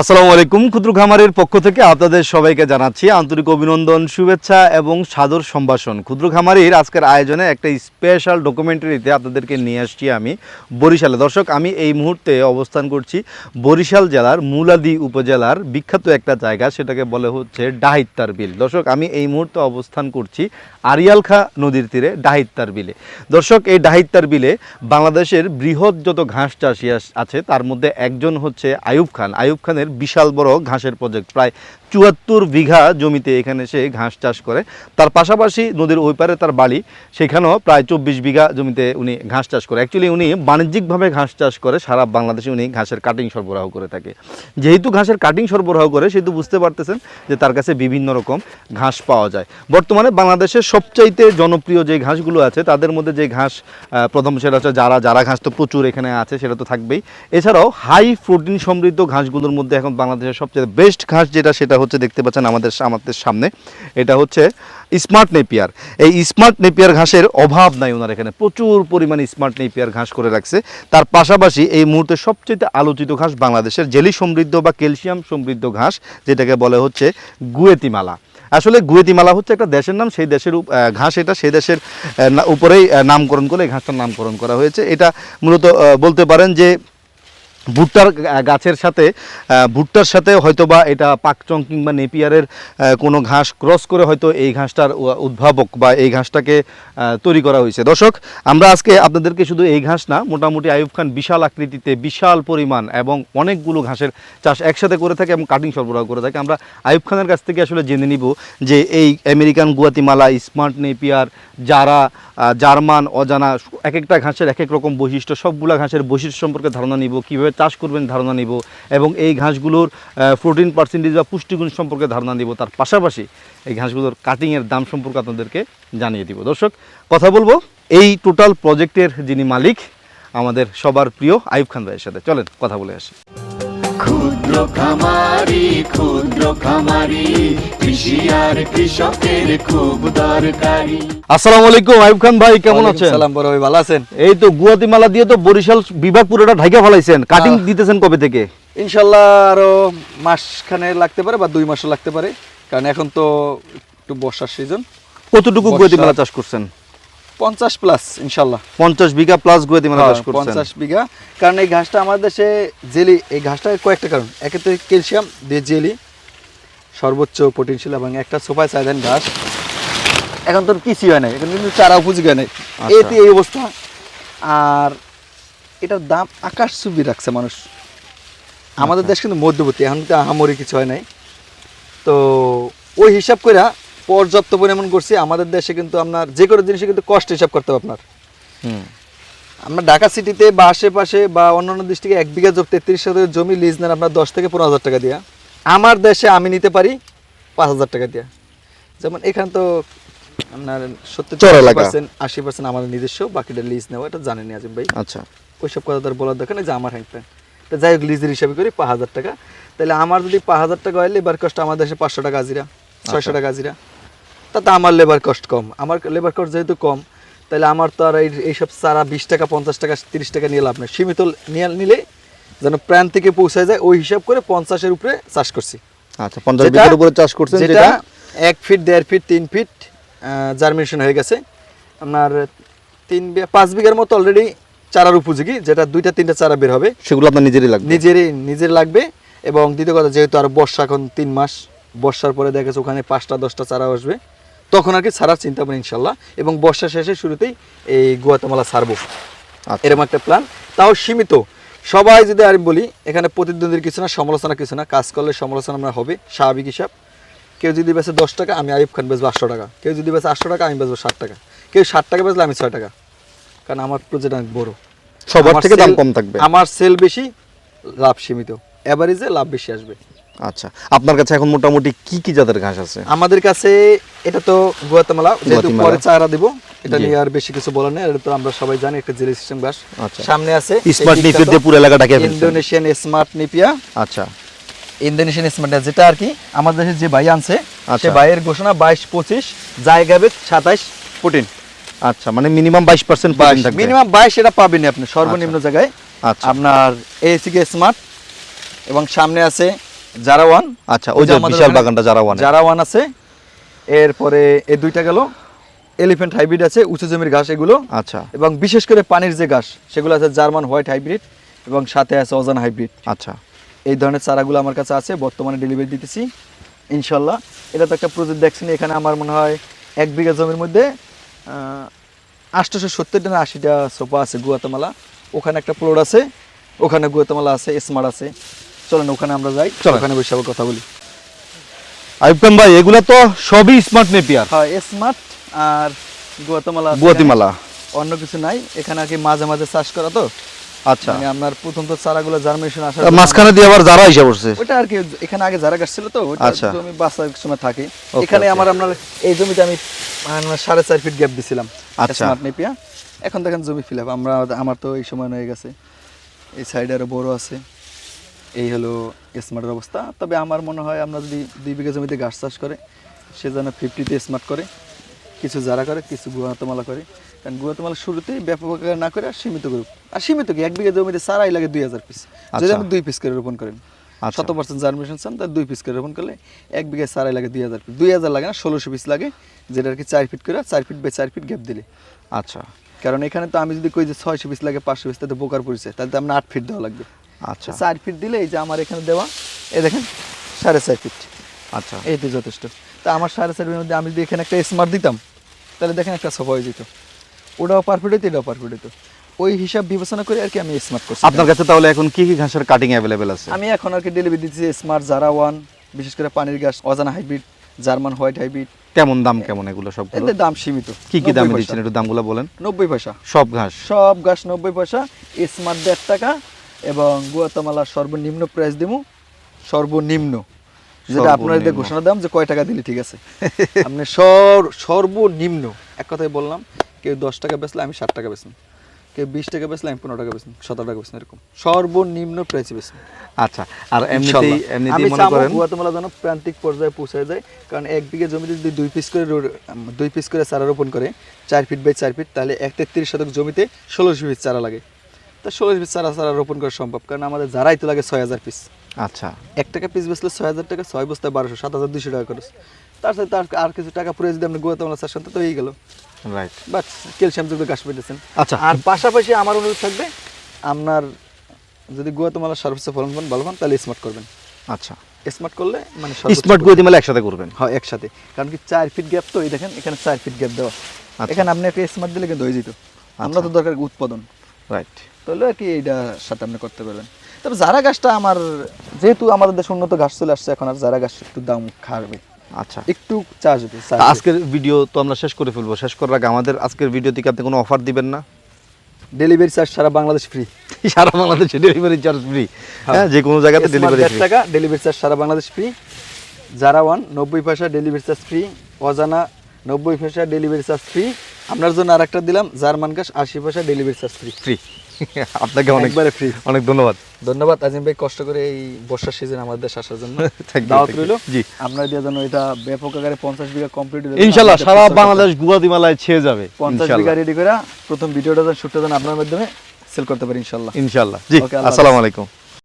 আসসালামু আলাইকুম, ক্ষুদ্র খামারের পক্ষ থেকে আপনাদের সবাইকে জানাচ্ছি আন্তরিক অভিনন্দন, শুভেচ্ছা এবং সাদর সম্ভাষণ। ক্ষুদ্র খামারির আজকের আয়োজনে একটা স্পেশাল ডকুমেন্টারিতে আপনাদেরকে নিয়ে আসছি আমি বরিশালে। দর্শক, আমি এই মুহূর্তে অবস্থান করছি বরিশাল জেলার মুলাদি উপজেলার বিখ্যাত একটা জায়গা, সেটাকে বলে হচ্ছে ডাহিত্তার বিল। দর্শক, আমি এই মুহূর্তে অবস্থান করছি আরিয়ালখা নদীর তীরে ডাহিত্তার বিলে। দর্শক, এই ডাহিত্তার বিলে বাংলাদেশের বৃহৎ যত ঘাস চাষি আছে, তার মধ্যে একজন হচ্ছে আয়ুব খান। আয়ুব খানের বিশাল বড় ঘাসের প্রজেক্ট প্রায় চুয়াত্তর বিঘা জমিতে এখানে সে ঘাস চাষ করে। তার পাশাপাশি নদীর ওই পারে তার বাড়ি সেখানেও প্রায় চব্বিশ বিঘা জমিতে উনি ঘাস চাষ করে। অ্যাকচুয়ালি উনি বাণিজ্যিকভাবে ঘাস চাষ করে, সারা বাংলাদেশে উনি ঘাসের কাটিং সরবরাহ করে থাকে। যেহেতু ঘাসের কাটিং সরবরাহ করে, সেহেতু বুঝতে পারতেছেন যে তার কাছে বিভিন্ন রকম ঘাস পাওয়া যায়। বর্তমানে বাংলাদেশের সবচাইতে জনপ্রিয় যে ঘাসগুলো আছে, তাদের মধ্যে যে ঘাস প্রথম সেটা হচ্ছে যারা যারা ঘাস তো প্রচুর এখানে আছে, সেটা তো থাকবেই। এছাড়াও হাই প্রোটিন সমৃদ্ধ ঘাসগুলোর মধ্যে এখন বাংলাদেশের সবচেয়ে বেস্ট ঘাস যেটা, সেটা হচ্ছে দেখতে পাচ্ছেন আমাদের আমাদের সামনে। এটা হচ্ছে স্মার্ট নেপিয়ার। এই স্মার্ট নেপিয়ার ঘাসের অভাব নাই ওনার এখানে। প্রচুর পরিমাণে স্মার্ট নেপিয়ার ঘাস করে রাখছে। তার পাশাপাশি এই মুহূর্তে সবচেয়ে আলোচিত ঘাস বাংলাদেশের জেলি সমৃদ্ধ বা ক্যালসিয়াম সমৃদ্ধ ঘাস, যেটাকে বলে হচ্ছে গুয়েতিমালা। আসলে গুয়েতিমালা হচ্ছে একটা দেশের নাম, সেই দেশের ঘাস এটা, সেই দেশের উপরেই নামকরণ করে এই ঘাসটার নামকরণ করা হয়েছে। এটা মূলত বলতে পারেন যে ভুট্টার গাছের সাথে ভুট্টার সাথে হয়তোবা এটা পাকচং কিংবা নেপিয়ারের কোনো ঘাস ক্রস করে হয়তো এই ঘাসটার উদ্ভাবক বা এই ঘাসটাকে তৈরি করা হয়েছে। দর্শক, আমরা আজকে আপনাদেরকে শুধু এই ঘাস না, মোটামুটি আয়ুব খান বিশাল আকৃতিতে বিশাল পরিমাণ এবং অনেকগুলো ঘাসের চাষ একসাথে করে থাকে এবং কাটিং সরবরাহ করে থাকে। আমরা আয়ুব খানের কাছ থেকে আসলে জেনে নিব যে এই আমেরিকান গুয়াতিমালা, স্মার্ট নেপিয়ার যারা জার্মান, অজানা, এক একটা ঘাসের এক এক রকম বৈশিষ্ট্য, সবগুলা ঘাসের বৈশিষ্ট্য সম্পর্কে ধারণা নিব, কীভাবে চাষ করবেন ধারণা নিব এবং এই ঘাসগুলোর প্রোটিন পার্সেন্টেজ বা পুষ্টিগুণ সম্পর্কে ধারণা নিব। তার পাশাপাশি এই ঘাসগুলোর কাটিংয়ের দাম সম্পর্কে আপনাদেরকে জানিয়ে দিব। দর্শক, কথা বলব, এই টোটাল প্রজেক্টের যিনি মালিক, আমাদের সবার প্রিয় আইব খান ভাইয়ের সাথে। চলেন, কথা বলে আসি। ক্ষুদ্র খামারি ক্ষুদ্র খামারি কৃষি আর কৃষকের খুব দরকারি। আসসালামু আলাইকুম আইব খান ভাই কেমন আছেন? সালাম বড় ভাই ভালো আছেন? এই তো গুয়াতিমালা দিয়ে তো বরিশাল বিভাগ পুরোটা ঢাকা ফেলাইছেন। কাটিং। দিতেছেন কবে থেকে? ইনশাল্লাহ আরও মাসখানে লাগতে পারে বা দুই মাসও লাগতে পারে। কারণ এখন তো একটু বর্ষার সিজন কতটুকু গুয়াতিমালা চাষ করছেন? পঞ্চাশ প্লাস ইনশাল্লাহ। পঞ্চাশ বিঘা প্লাস গুয়াতিমালা চাষ করছেন। হ্যাঁ, পঞ্চাশ বিঘা। কারণ এই ঘাসটা আমাদের দেশে জেলি এই ঘাসটা কয়েকটা কারণ। একে তো ক্যালসিয়াম দিয়ে জেলি সর্বোচ্চ প্রোটিন ছিল এবং একটা সোফায় চাইদেন ঘাস। এখন তোর কিছুই হয় নাই এখন কিন্তু চারা উপযোগী হয় নাই। আচ্ছা। এতে এই অবস্থা। আর এটার দাম আকাশ চুবি রাখছে মানুষ। আমাদের আচ্ছা। দেশ কিন্তু মধ্যবর্তী এখন তো আহামরি কিছু হয় নাই। তো ওই হিসাব করে পর্যাপ্ত পরিমাণ করছি আমাদের দেশে কিন্তু আপনার যে কোনো জিনিসে কিন্তু কষ্ট হিসাব করতে হবে আপনার। আমরা ঢাকা সিটিতে বা আশেপাশে বা অন্যান্য ডিস্ট্রিক্টে এক বিঘা জমি তেত্রিশ শতকের জমি লিজ নেন আপনার দশ থেকে পনেরো হাজার টাকা দিয়া। আমার দেশে আমি নিতে পারি পাঁচ হাজার টাকা দিয়া। যেমন এখানে তো আপনার সত্তর পার্সেন্ট আশি পার্সেন্ট আমাদের নিজস্ব বাকিটা লিজ নেওয়া এটা জানেনি আজিম ভাই। আচ্ছা। ওইসব কথা তার বলার দরকার নেই যে আমার হ্যাংটা তো যাই হোক লিজের হিসাবে করি পাঁচ হাজার টাকা। তাহলে আমার যদি পাঁচ হাজার টাকা হয় লেবার কস্ট আমার দেশে পাঁচশো টাকা হাজিরা ছয়শো টাকা হাজিরা। তাতে আমার লেবার কস্ট কম। আমার লেবার কস্ট যেহেতু কম তাহলে আমার তো আর এইসব সারা বিশ টাকা পঞ্চাশ টাকা তিরিশ টাকা নিয়ে লাভ নেই। সীমিত নিয়ে নিলে যেন প্রাণ থেকে পৌঁছায় যায় ওই হিসাব করে পঞ্চাশের উপরে চাষ করছি। আচ্ছা পঞ্চাশ বিঘার উপরে চাষ করছেন যেটা এক ফিট দেড় ফিট তিন ফিট জার্মিনেশন হয়ে গেছে। আপনার তিন পাঁচ বিঘার মতো অলরেডি চারার উপযোগী যেটা দুইটা তিনটা চারা বের হবে। সেগুলো আপনার নিজেরই লাগবে? নিজেরই নিজের লাগবে। এবং দ্বিতীয় কথা যেহেতু আর বর্ষা এখন তিন মাস বর্ষার পরে দেখা গেছে ওখানে পাঁচটা দশটা চারা আসবে। তখন আর কি ছাড়ার চিন্তা করি ইনশাল্লাহ। এবং বর্ষা শেষে শুরুতেই এই গুয়াতামালা ছাড়বো। আচ্ছা। এরকম একটা প্ল্যান তাও সীমিত। সবাই যদি আর বলি এখানে প্রতিদ্বন্দ্বীর কিছু না সমালোচনা কিছু না। কাজ করলে সমালোচনা আমরা হবে স্বাভাবিক হিসাব। কেউ যদি বেচে দশ টাকা আমি আইব খান বেচবো আটশো টাকা। কেউ যদি বেচে আটশো টাকা আমি বেচবো ষাট টাকা। কেউ ষাট টাকা বেচলে আমি ছয় টাকা। কারণ আমার প্রজেক্ট অনেক বড়। সবার থেকে দাম কম থাকবে। আমার সেল বেশি লাভ সীমিত। এভারেজে লাভ বেশি আসবে। আচ্ছা আপনার কাছে এখন মোটামুটি কি কি জাতের ঘাস আছে? আমাদের কাছে এটা তো গুয়াতামালা যেহেতু পরে চারা দিব এটা নিয়ে আর বেশি কিছু বলার নেই এটা তো আমরা সবাই জানি একটা জেলি সিস্টেম ঘাস। আচ্ছা। সামনে আছে স্মার্ট বিখ্যাত দিয়ে পুরো এলাকা ইন্দোনেশিয়ান স্মার্ট নিপিয়া আচ্ছা। ইন্দোনেশিয়ান স্মার্ট যেটা আর কি আমাদের দেশে যে ভাই আনছে সে আচ্ছা। ভাইয়ের ঘোষণা বাইশ পঁচিশ জায়গা বেদ সাতাইশ আচ্ছা মানে মিনিমাম বাইশ পার্সেন্ট মিনিমাম বাইশ এটা পাবেন আপনি সর্বনিম্ন জায়গায়। আচ্ছা। আপনার এসিকে স্মার্ট এবং সামনে আছে জারা ওয়ান? আচ্ছা ওই যে বিশাল বাগানটা যারা ওয়ান। জারা ওয়ান আছে এরপরে এই দুইটা গেল। এলিফ্যান্ট হাইব্রিড আছে উঁচু জমির ঘাস এগুলো। আচ্ছা। এবং বিশেষ করে পানির যে ঘাস সেগুলো আছে জার্মান হোয়াইট হাইব্রিড এবং সাথে আছে অজান হাইব্রিড। আচ্ছা। এই ধরনের চারাগুলো আমার কাছে আছে বর্তমানে ডেলিভারি দিতেছি ইনশাল্লাহ। এটা তো একটা প্রজেক্ট দেখছেন এখানে আমার মনে হয় এক বিঘা জমির মধ্যে আটশোশো সত্তরটা না আশিটা সোফা আছে গুয়াতামালা। ওখানে একটা প্লট আছে ওখানে গুয়াতামালা আছে স্মার্ট আছে। চলেন ওখানে আমরা যাই। ওখানে বসে আবার কথা বলি। আইব খান ভাই এগুলা তো সবই স্মার্ট নেপিয়ার। হয় স্মার্ট আর গুয়াতামালা গুয়াতিমালা। অন্য কিছু নাই। এখানে কি মাঝে মাঝে চাষ করা তো। আচ্ছা। মানে আপনার প্রথম তো চারাগুলো জার্মিনেশন আসার মাঝখানে দিয়ে আবার যারা হিসাব করছে ওটা আর কি এখানে আগে যারা গাছ ছিল তো ওটা আচ্ছা। জমি বাসার সময় থাকে। এখানে আমার আপনার এই জমিতে আমি মানে সাড়ে চার ফিট গ্যাপ দিছিলাম। আচ্ছা। স্মার্ট নেপিয়া এখন দেখেন জমি ফিল আমরা আমার তো এই সময় হয়ে গেছে। এই সাইডে আরও বড় আছে। এই হলো স্মার্টের অবস্থা। তবে আমার মনে হয় আমরা যদি দুই বিঘা জমিতে গাছ চাষ করে সে যেন ফিফটিতে স্মার্ট করে। কিছু যারা করে কিছু গুয়াতমালা করে। কারণ গুয়াতমালা শুরুতেই ব্যাপক আকারে না করে আর সীমিত করুক আর সীমিত কি? এক বিঘা জমিতে সারাই লাগে দুই হাজার পিস যদি আচ্ছা। আপনি দুই পিস করে রোপণ করেন। শত পার্সেন্ট জার্মিনেশন চান তার দুই পিস করে রোপণ করলে এক বিঘায় সারাই লাগে দুই হাজার পিস দুই হাজার লাগে না ষোলোশো পিস লাগে যেটা আর কি চার ফিট করে চার ফিট বাই চার ফিট গ্যাপ দিলে। আচ্ছা। কারণ এখানে তো আমি যদি কই যে ছয়শো পিস লাগে পাঁচশো পিস তাতে বোকার পরিচয়। তাহলে তো আপনার আট ফিট দেওয়া লাগবে। আচ্ছা। চার ফিট দিলে এই যে আমার এখানে দেওয়া এই দেখেন সাড়ে চার ফিট আচ্ছা। এই তো যথেষ্ট। তা আমার সাড়ে চার ফিটের মধ্যে আমি যদি এখানে একটা স্মার্ট দিতাম তাহলে দেখেন একটা সোফা হয়ে যেত। ওটাও পারফেক্ট হতো এটাও পারফেক্ট হতো ওই হিসাব বিবেচনা করে আর কি আমি স্মার্ট করছি। আপনার কাছে তাহলে এখন কি কি ঘাসের কাটিং অ্যাভেলেবেল আছে? আমি এখন আর কি ডেলিভারি দিচ্ছি স্মার্ট জারা ওয়ান বিশেষ করে পানির ঘাস অজানা হাইব্রিড জার্মান হোয়াইট হাইব্রিড কেমন দাম কেমন এগুলো সব এদের দাম সীমিত কি কি 90 দামে দিচ্ছেন একটু দামগুলো বলেন। নব্বই পয়সা। সব ঘাস? সব ঘাস নব্বই পয়সা স্মার্ট দেড় টাকা এবং গুয়াতামালা সর্বনিম্ন প্রাইস দিব সর্বনিম্ন। যেটা আপনার এদের ঘোষণা দাম যে কয় টাকা দিলে ঠিক আছে? আপনি সর- সর্বনিম্ন এক কথায় বললাম কেউ দশ টাকা বেচলে আমি ষাট টাকা বেচলাম কেউ বিশ টাকা বেচলে আমি পনেরো টাকা বেচলাম সতেরো টাকা বেচলাম এরকম। সর্বনিম্ন প্রাইসে বেচলাম আচ্ছা আর এমনিতেই। এমনিতেই মনে করেন গুয়াতেমালা যেন প্রান্তিক পর্যায়ে পৌঁছায় যায় কারণ এক বিঘা জমিতে যদি দুই পিস করে দুই পিস করে চারা রোপণ করে চার ফিট বাই চার ফিট তাহলে এক তেত্রিশ শতক জমিতে ষোলোশো পিস চারা লাগে। তা পিস চারা চারা রোপণ করা সম্ভব কারণ আমাদের যারাই তো লাগে ছয় হাজার পিস আচ্ছা। এক টাকা পিস বেচলে ছয় হাজার টাকা ছয় বস্তায় বারোশো সাত হাজার দুশো টাকা খরচ। তার সাথে তার আর কিছু টাকা পরে যদি আপনি চাষ তো হয়ে গেল। রাইট বাট ক্যালসিয়াম যুক্ত পেতেছেন। আচ্ছা। আর পাশাপাশি আমার অনুরোধ থাকবে আপনার যদি ফলন পান ভালো পান তাহলে স্মার্ট করবেন। আচ্ছা। স্মার্ট করলে মানে স্মার্ট গুয়াতিমালা একসাথে করবেন? হ্যাঁ একসাথে। কারণ কি চার ফিট গ্যাপ তো এই দেখেন এখানে চার ফিট গ্যাপ দেওয়া। আচ্ছা। এখানে আপনি একটা স্মার্ট দিলে কিন্তু হয়ে যেত। আমরা তো দরকার উৎপাদন। রাইট তাহলে আর কি এইটার সাথে আপনি করতে পারবেন তবে যারা গাছটা আমার যেহেতু আমাদের দেশে উন্নত ঘাস চলে আসছে এখন আর যারা গাছ একটু দাম খাবে আচ্ছা। একটু চার্জ হবে আজকের ভিডিও তো আমরা শেষ করে ফেলব। শেষ করার আগে আমাদের আজকের ভিডিও থেকে আপনি কোনো অফার দিবেন না? ডেলিভারি চার্জ সারা বাংলাদেশ ফ্রি সারা বাংলাদেশে ডেলিভারি চার্জ ফ্রি হ্যাঁ। যে কোনো জায়গাতে ডেলিভারি টাকা ডেলিভারি চার্জ সারা বাংলাদেশ ফ্রি যারা ওয়ান নব্বই পয়সা ডেলিভারি চার্জ ফ্রি অজানা নব্বই পয়সা ডেলিভারি চার্জ ফ্রি আপনার জন্য আর একটা দিলাম জার্মান গাছ আশি পয়সা ডেলিভারি চার্জ ফ্রি ফ্রি আপনাকে অনেক একবারে free। অনেক ধন্যবাদ। ধন্যবাদ আজিম ভাই কষ্ট করে এই বর্ষার সিজন আমাদের দেশে আসার জন্য। দাওয়াত রইল। জি। আপনারা দিয়ে যেন এটা ব্যাপক আকারে পঞ্চাশ বিঘা কমপ্লিট ইনশাল্লাহ সারা বাংলাদেশ গুয়াতিমালায় ছেয়ে যাবে পঞ্চাশ বিঘা রেডি করে প্রথম ভিডিওটা যেন শুটটা যেন আপনার মাধ্যমে সেল করতে পারি ইনশাল্লাহ। ইনশাল্লাহ। জি আসসালামু আলাইকুম।